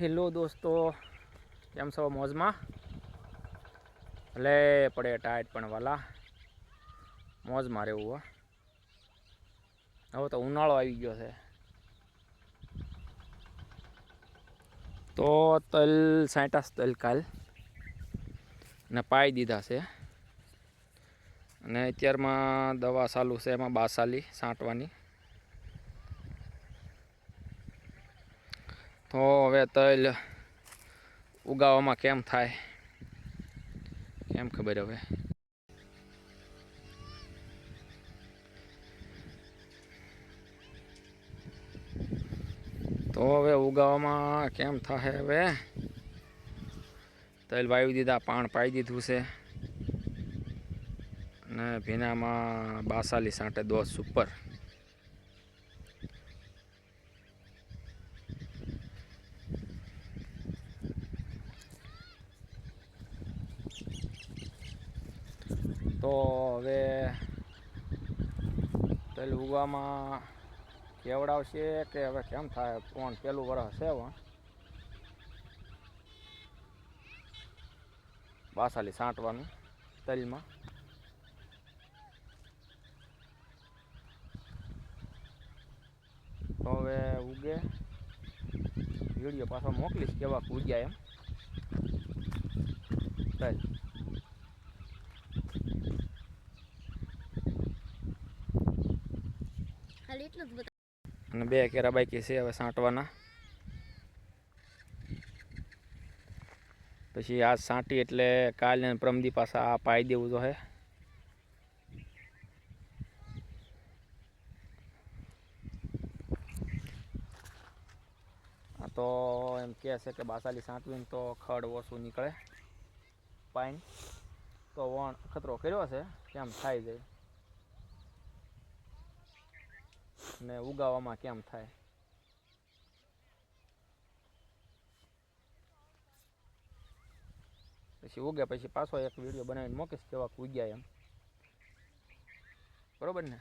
Hello દોસ્તો, કેમ છો મોજમાં? ભલે પડે ટાઈટ પણ વાલા. મોજમાં રહેવું હવે તો ઉનાળો આવી ગયો છે. તો તલ સાંઠાસ તલ કાલ. ને પાઈ દીધા છે. અને અત્યારમાં દવા ચાલુ છે, એમાં બાસાલી છાંટવાની તો હવે તલ ઉગાવવામાં કેમ થાય? કેમ ખબર હવે? તો હવે ઉગાવવામાં કેમ થાય હવે? તલ વાવી દીધા, પાણ પાઈ દીધું છે. અને ભીનામાં બાસાલી સાંટે દોસ ઉપર. તો હવે પેલું ઉગવામાં કેવડાવશે કે હવે કેમ થાય? કોણ પેલું વરસ છે વણ બાસાલી સાંટવાનું તલમાં. તો હવે ઉગે. વીડિયો પાછો મોકલીશ કેવા ઉગ્યા એમ. તલ. ખાલી એટલું જ બતા અને બે કેરા બાકી છે હવે સાંટવાના. પછી આ સાંટી એટલે કાલે પ્રમદી પાસે આ પાઈ દેવું તો હે. તો એમ કહે છે કે બાસાલી સાંટવીને તો ખડ ઓછું નીકળે. પાઈન તો વણ ખતરો કર્યો છે કેમ થાય જાય ને ઉગાવવામાં કેમ થાય? પછી ઉગે, પછી પાછો એક વીડિયો બનાવીને મૂકીશ કેવાક ઉગ્યા એમ. બરોબર ને?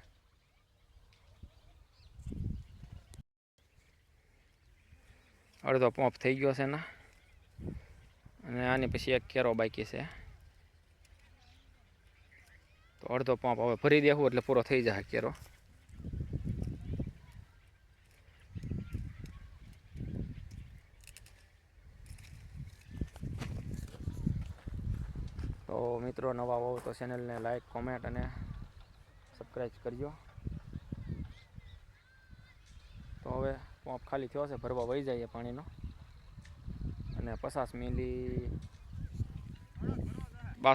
અડધો પંપ થઈ ગયો છે ને. અને આની પછી એક કેરો બાકી છે. તો અડધો પંપ હવે ભરી દેવું એટલે પૂરો થઈ જાય કેરો. તો મિત્રો, નવા હોવ તો ચેનલને લાઈક કોમેન્ટ અને સબસ્ક્રાઈબ કરજો. તો હવે પોપ ખાલી થયો છે, ભરવા વહી જઈએ પાણીનો. અને પચાસ મિલી